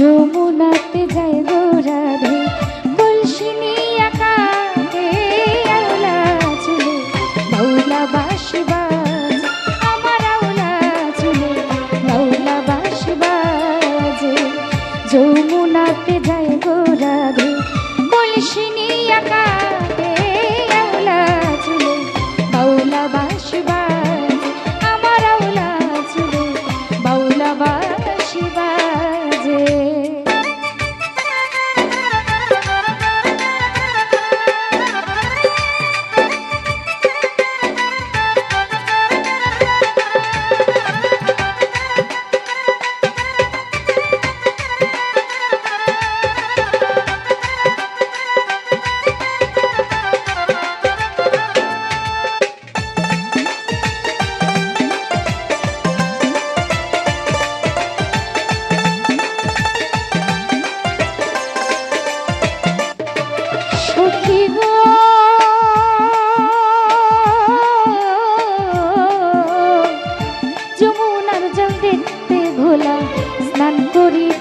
to নাম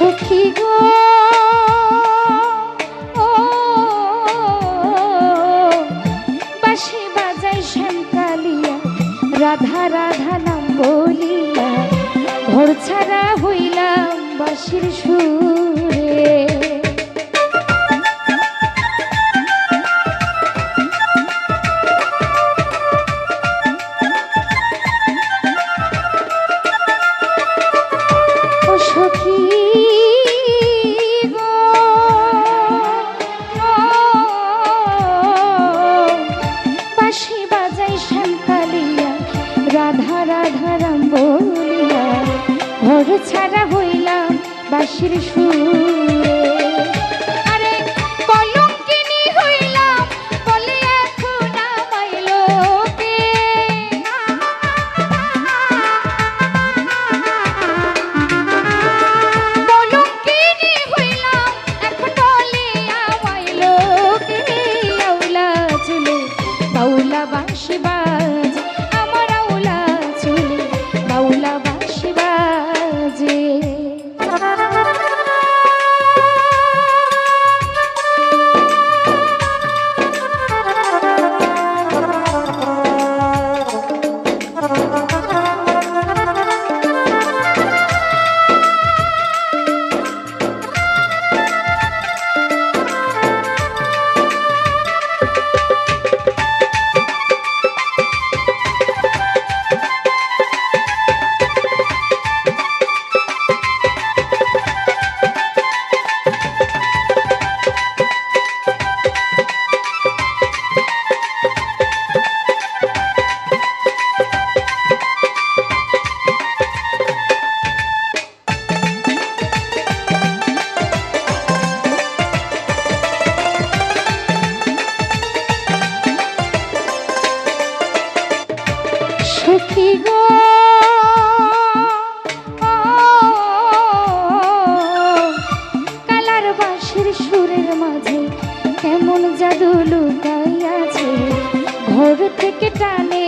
সুখী গো। বাসি বাজাই শ্যামকালিয়া রাধা রাধা নাম বলিয়া ঘর ছাড়া হইলাম বাসির সুখ ছাড়া হইলাম বাঁশির সুর। সুরের মাঝে এমন জাদু লুকাই আছে ঘর থেকে টানে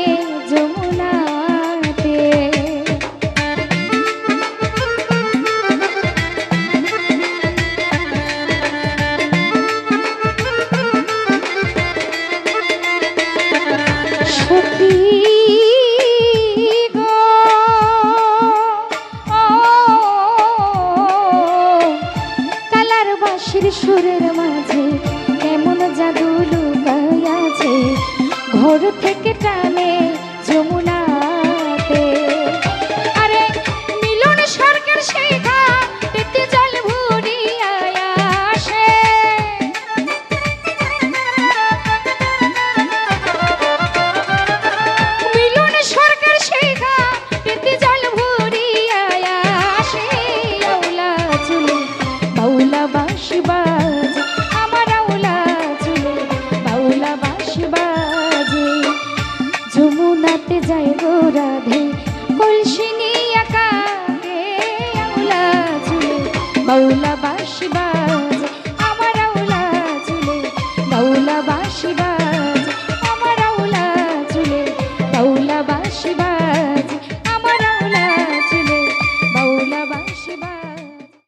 যায় গো রাধে। কলসি নিয়ে কাকে আউলা বাউলা বাসি